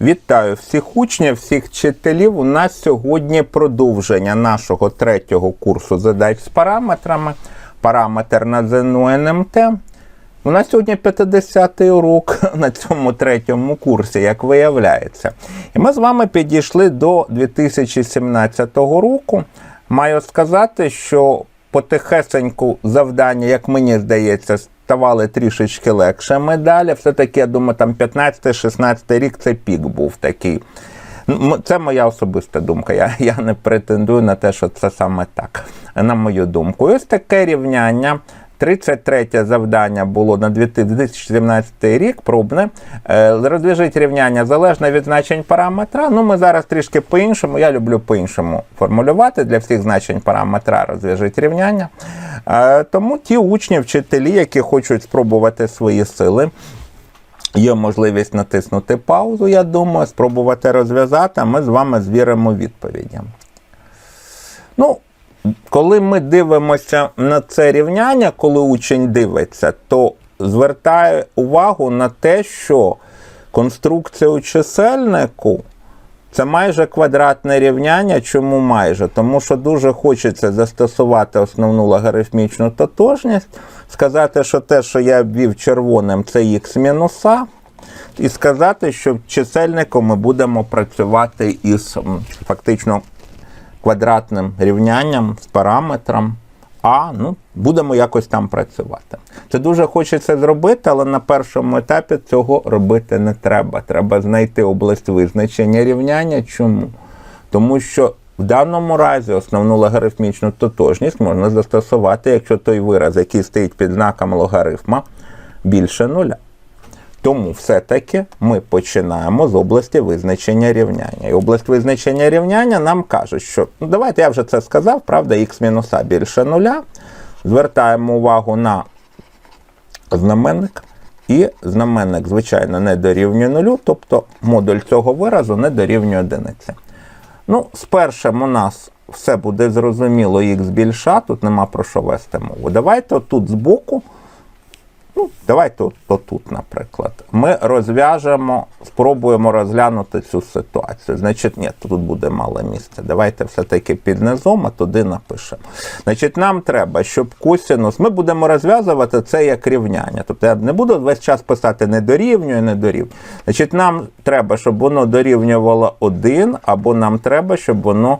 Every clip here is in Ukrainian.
Вітаю всіх учнів, всіх вчителів. У нас сьогодні продовження нашого третього курсу задач з параметрами. Параметр на ЗНО НМТ. У нас сьогодні 50-й урок на цьому третьому курсі, як виявляється. І ми з вами підійшли до 2017 року. Маю сказати, що потихесеньку завдання, як мені здається, ставали трішечки легше медалі. Все-таки, я думаю, там 15-16 рік це пік був такий. Це моя особиста думка. Я, я не претендую на те, що це саме так, на мою думку. Ось таке рівняння. 33 завдання було на 2017 рік, пробне. Е, Розв'яжіть рівняння залежно від значень параметра. Ну, ми зараз трішки по-іншому. Я люблю по-іншому формулювати для всіх значень параметра. Розв'яжіть рівняння. Е, Тому ті учні, вчителі, які хочуть спробувати свої сили, Є можливість натиснути паузу, я думаю, спробувати розв'язати, а ми з вами звіримо відповіді. Ну, коли ми дивимося на це рівняння, коли учень дивиться, то звертає увагу на те, що конструкція у чисельнику це майже квадратне рівняння. Чому майже? Тому що дуже хочеться застосувати основну логарифмічну тотожність, сказати, що те, що я обвів червоним, це х мінус а, і сказати, що чисельником ми будемо працювати із фактично квадратним рівнянням з параметром А, ну, будемо якось там працювати. Це дуже хочеться зробити, але на першому етапі цього робити не треба. Треба знайти область визначення рівняння. Чому? Тому що в даному разі основну логарифмічну тотожність можна застосувати, якщо той вираз, який стоїть під знаком логарифма, більше нуля. Тому все-таки ми починаємо з області визначення рівняння. І область визначення рівняння нам каже, що ну, давайте я вже це сказав, правда, х мінус а більше нуля. Звертаємо увагу на знаменник. І знаменник, звичайно, не дорівнює нулю, тобто модуль цього виразу не дорівнює одиниці. Ну, з першим у нас все буде зрозуміло, х більше а, тут нема про що вести мову. Давайте тут збоку Ну, давайте от, отут, наприклад. Ми розв'яжемо, спробуємо розглянути цю ситуацію. Значить, ні, тут буде мало місця. Давайте все-таки під низом, а туди напишемо. Значить, нам треба, щоб косинус. Ми будемо розв'язувати це як рівняння. Тобто я не буду весь час писати не дорівнює, не дорівнює. Значить, нам треба, щоб воно дорівнювало 1, або нам треба, щоб воно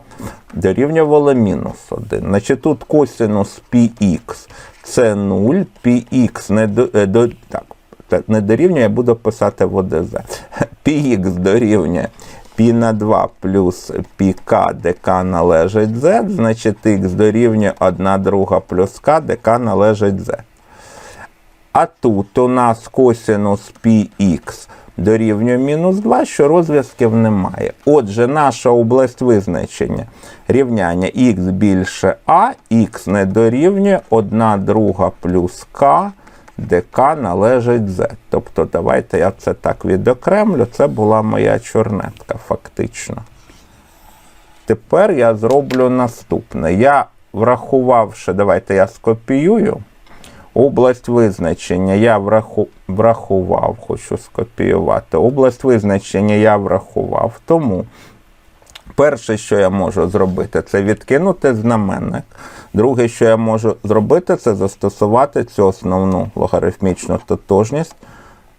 дорівнювало мінус 1. Значить, тут косинус px це 0, px не до, е, до так, не дорівнює, я буду писати в ОДЗ. px дорівнює π на 2 плюс πk, dk належить z, значить x дорівнює 1 друга плюс k, dk належить z. А тут у нас косинус px дорівнює мінус 2, що розв'язків немає. Отже, наша область визначення рівняння х більше а, х не дорівнює 1 друга плюс k, де k належить z. Тобто, давайте я це так відокремлю. Це була моя чорнетка, фактично. Тепер я зроблю наступне. Я врахувавши, давайте я скопіюю. Область визначення я враху, врахував, хочу скопіювати. Область визначення я врахував. Тому перше, що я можу зробити, це відкинути знаменник. Друге, що я можу зробити, це застосувати цю основну логарифмічну тотожність,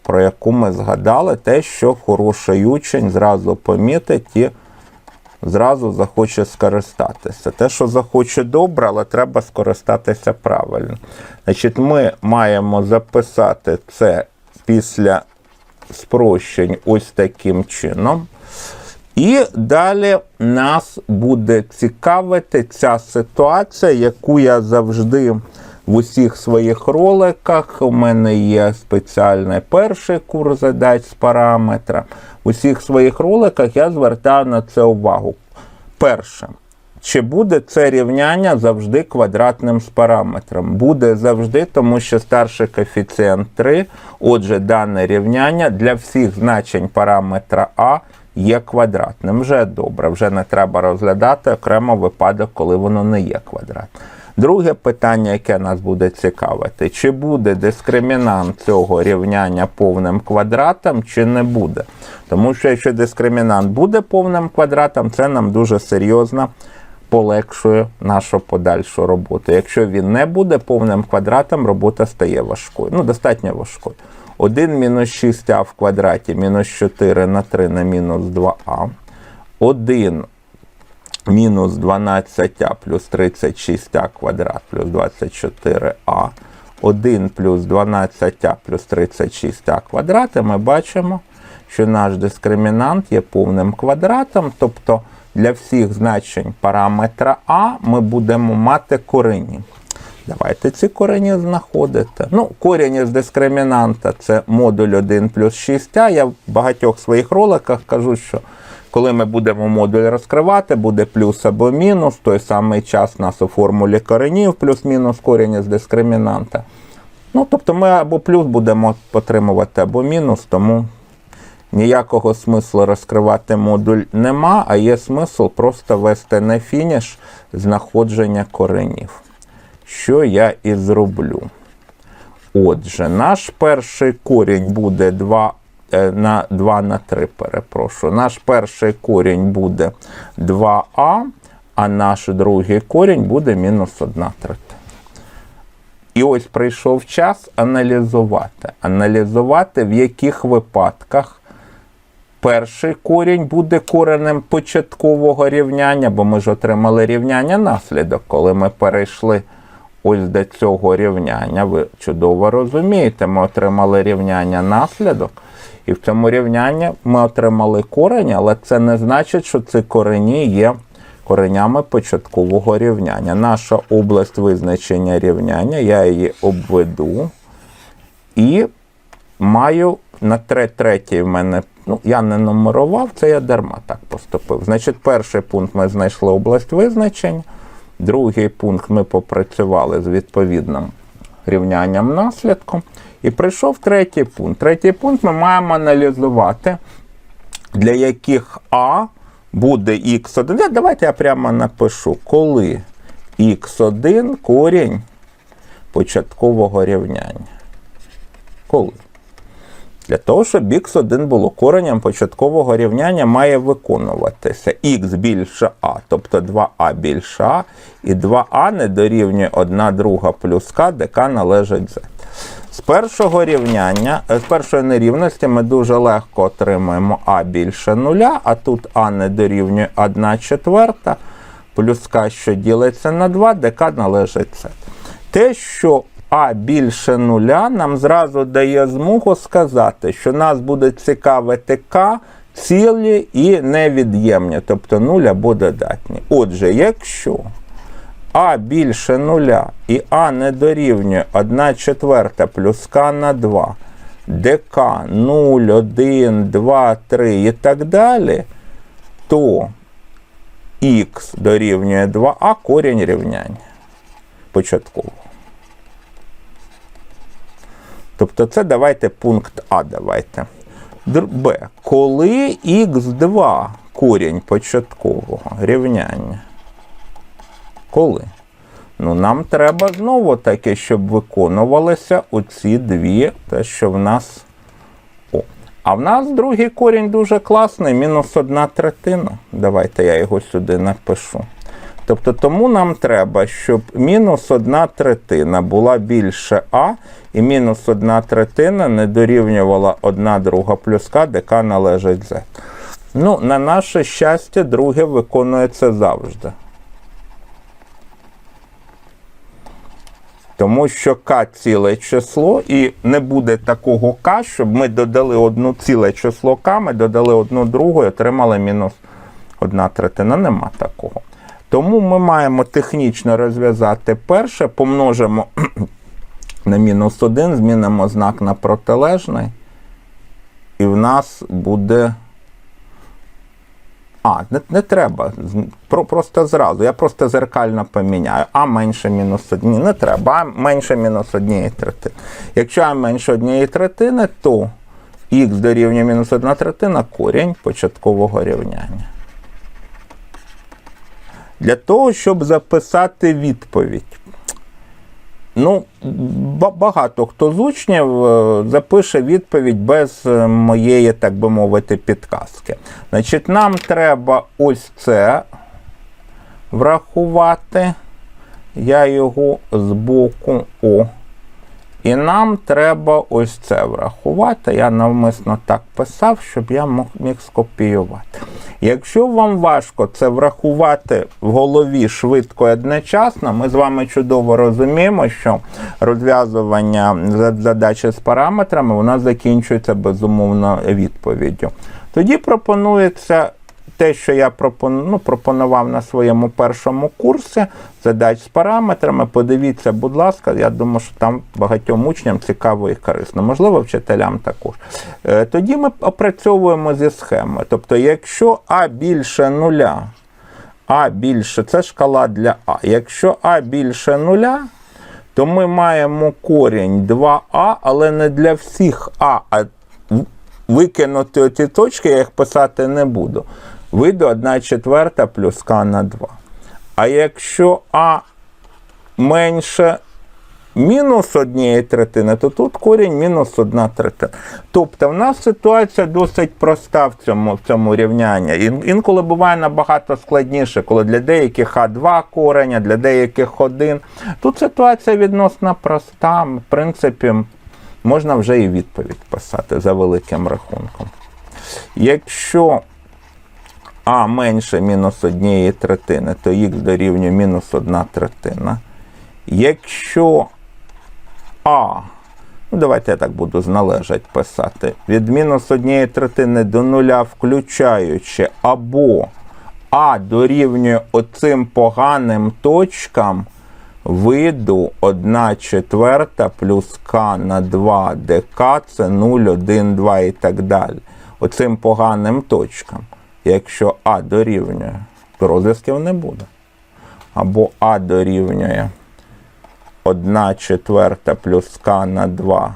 про яку ми згадали, те, що хороший учень зразу помітить і зразу захоче скористатися. Те, що захоче добре, але треба скористатися правильно. Значить, ми маємо записати це після спрощень ось таким чином. І далі нас буде цікавити ця ситуація, яку я завжди в усіх своїх роликах. У мене є спеціальний перший курс задач з параметра. В усіх своїх роликах я звертаю на це увагу. Перше. Чи буде це рівняння завжди квадратним з параметром? Буде завжди, тому що старший коефіцієнт 3. Отже, дане рівняння для всіх значень параметра А є квадратним. Вже добре, вже не треба розглядати окремо випадок, коли воно не є квадратним. Друге питання, яке нас буде цікавити, чи буде дискримінант цього рівняння повним квадратом, чи не буде. Тому що якщо дискримінант буде повним квадратом, це нам дуже серйозно полегшує нашу подальшу роботу. Якщо він не буде повним квадратом, робота стає важкою. Ну, достатньо важкою. 1 мінус 6а в квадраті мінус 4 на 3 на мінус 2а. 1 мінус 12а плюс 36а квадрат плюс 24а. 1 плюс 12а плюс 36а квадрат. І ми бачимо, що наш дискримінант є повним квадратом, тобто для всіх значень параметра А ми будемо мати корені. Давайте ці корені знаходити. Ну, корінь із дискримінанта це модуль 1 плюс 6а. Я в багатьох своїх роликах кажу, що коли ми будемо модуль розкривати, буде плюс або мінус. Той самий час у нас у формулі коренів плюс-мінус корінь із дискримінанта. Ну, тобто ми або плюс будемо отримувати, або мінус, тому ніякого смислу розкривати модуль нема, а є смисл просто вести на фініш знаходження коренів. Що я і зроблю. Отже, наш перший корінь буде 2 е, на 2 на 3, перепрошую. Наш перший корінь буде 2а, а наш другий корінь буде мінус 1 третина. І ось прийшов час аналізувати. Аналізувати, в яких випадках перший корінь буде коренем початкового рівняння, бо ми ж отримали рівняння наслідок, коли ми перейшли ось до цього рівняння. Ви чудово розумієте, ми отримали рівняння наслідок, і в цьому рівнянні ми отримали корень, але це не значить, що ці корені є коренями початкового рівняння. Наша область визначення рівняння, я її обведу і маю на тре- третій в мене. Ну, я не нумерував, це я дарма так поступив. Значить, перший пункт ми знайшли область визначень, другий пункт ми попрацювали з відповідним рівнянням наслідком. І прийшов третій пункт. Третій пункт ми маємо аналізувати, для яких А буде х1. Давайте я прямо напишу, коли х1 корінь початкового рівняння. Коли? Для того, щоб х1 було коренем початкового рівняння, має виконуватися х більше а, тобто 2а більше а, і 2а не дорівнює 1 друга плюс к, де к належить z. З першого рівняння, е, з першої нерівності ми дуже легко отримуємо а більше нуля, а тут а не дорівнює 1 четверта, плюс к, що ділиться на 2, де к належить z. Те, що а більше нуля, нам зразу дає змогу сказати, що нас буде цікавити К цілі і невід'ємні, тобто нуль або додатні. Отже, якщо А більше нуля і А не дорівнює 1 четверта плюс К на 2, де К 0, 1, 2, 3 і так далі, то х дорівнює 2а корінь рівняння початково. Тобто це давайте пункт А давайте. Б. Коли х2 корінь початкового рівняння? Коли? Ну, нам треба знову таки, щоб виконувалися оці дві, те, що в нас. О. А в нас другий корінь дуже класний, мінус одна третина. Давайте я його сюди напишу. Тобто тому нам треба, щоб мінус одна третина була більше А, і мінус одна третина не дорівнювала одна друга плюс К, де К належить Z. Ну, на наше щастя, друге виконується завжди. Тому що К ціле число, і не буде такого К, щоб ми додали одну ціле число К, ми додали одну другу і отримали мінус одна третина. Нема такого. Тому ми маємо технічно розв'язати перше, помножимо на мінус 1, змінимо знак на протилежний, і в нас буде. А, не, не треба. Про, просто зразу. Я просто зеркально поміняю. А менше мінус 1. Не треба. А менше мінус 1 третини. Якщо А менше 1 третини, то х дорівнює мінус 1 третина корінь початкового рівняння. Для того, щоб записати відповідь Ну, багато хто з учнів е, запише відповідь без е, моєї, так би мовити, підказки. Значить, нам треба ось це врахувати. Я його з боку О. І нам треба ось це врахувати. Я навмисно так писав, щоб я міг скопіювати. Якщо вам важко це врахувати в голові швидко і одночасно, ми з вами чудово розуміємо, що розв'язування задачі з параметрами у закінчується безумовно відповіддю. Тоді пропонується те, що я пропон, ну, пропонував на своєму першому курсі задач з параметрами. Подивіться, будь ласка, я думаю, що там багатьом учням цікаво і корисно, можливо, вчителям також. Е, Тоді ми опрацьовуємо зі схеми. Тобто, якщо А більше нуля, А більше це шкала для А. Якщо А більше нуля, то ми маємо корінь 2А, але не для всіх А, а викинути оці точки, я їх писати не буду. Вийде 1 четверта плюс К на 2. А якщо А менше мінус однієї третини, то тут корінь мінус одна третина. Тобто в нас ситуація досить проста в цьому, в цьому рівнянні. Ін- Інколи буває набагато складніше, коли для деяких А2 кореня, для деяких 1. Тут ситуація відносно проста. В принципі, можна вже і відповідь писати за великим рахунком. Якщо а менше мінус однієї третини, то х дорівнює мінус одна третина. Якщо А, ну давайте я так буду зналежать писати, від мінус однієї третини до нуля, включаючи або А дорівнює оцим поганим точкам виду 1 четверта плюс К на 2 ДК це 0, 1, 2 і так далі. Оцим поганим точкам. Якщо А дорівнює, то розв'язків не буде. Або А дорівнює 1 четверта плюс К на 2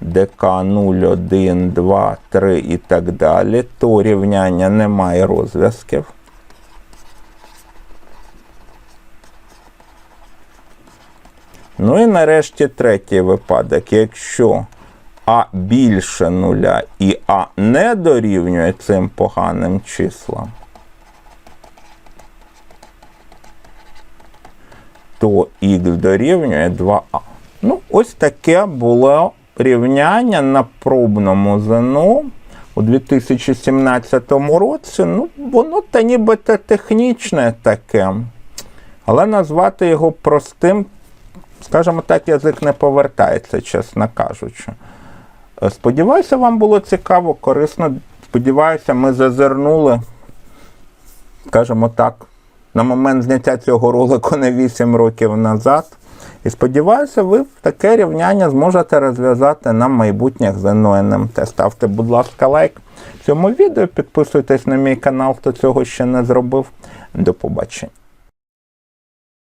ДК 0, 1, 2, 3 і так далі, то рівняння немає розв'язків. Ну і нарешті третій випадок. Якщо А більше нуля і А не дорівнює цим поганим числам, то х дорівнює 2а. Ну, ось таке було рівняння на пробному ЗНО у 2017 році. Ну, воно та нібито технічне таке. Але назвати його простим, скажімо так, язик не повертається, чесно кажучи. Е, Сподіваюся, вам було цікаво, корисно. Сподіваюся, ми зазирнули, скажімо так, на момент зняття цього ролику не 8 років назад. І сподіваюся, ви таке рівняння зможете розв'язати на майбутніх ЗНО НМТ. Ставте, будь ласка, лайк цьому відео, підписуйтесь на мій канал, хто цього ще не зробив. До побачення.